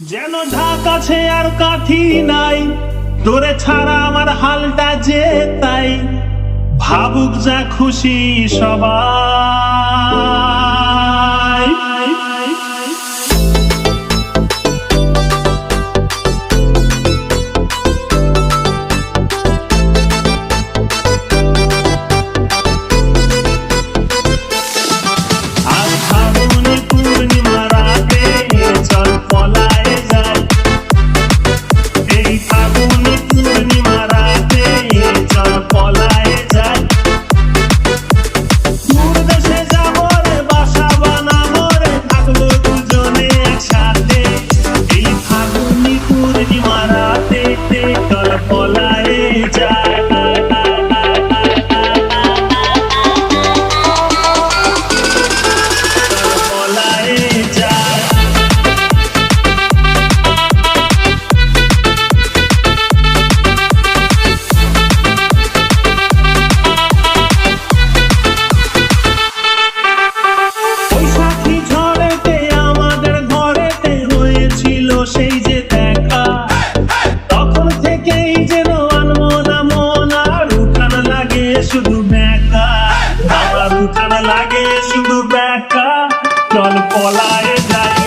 যেন ঢাক আছে আর কাঠি নাই। তোরে ছাড়া আমার হালটা যে তাই। ভাবুক যা খুশি সবাই শুধু ব্যাকা আমার দুখানা লাগে শুধু ব্যাকা চল পলায় যায়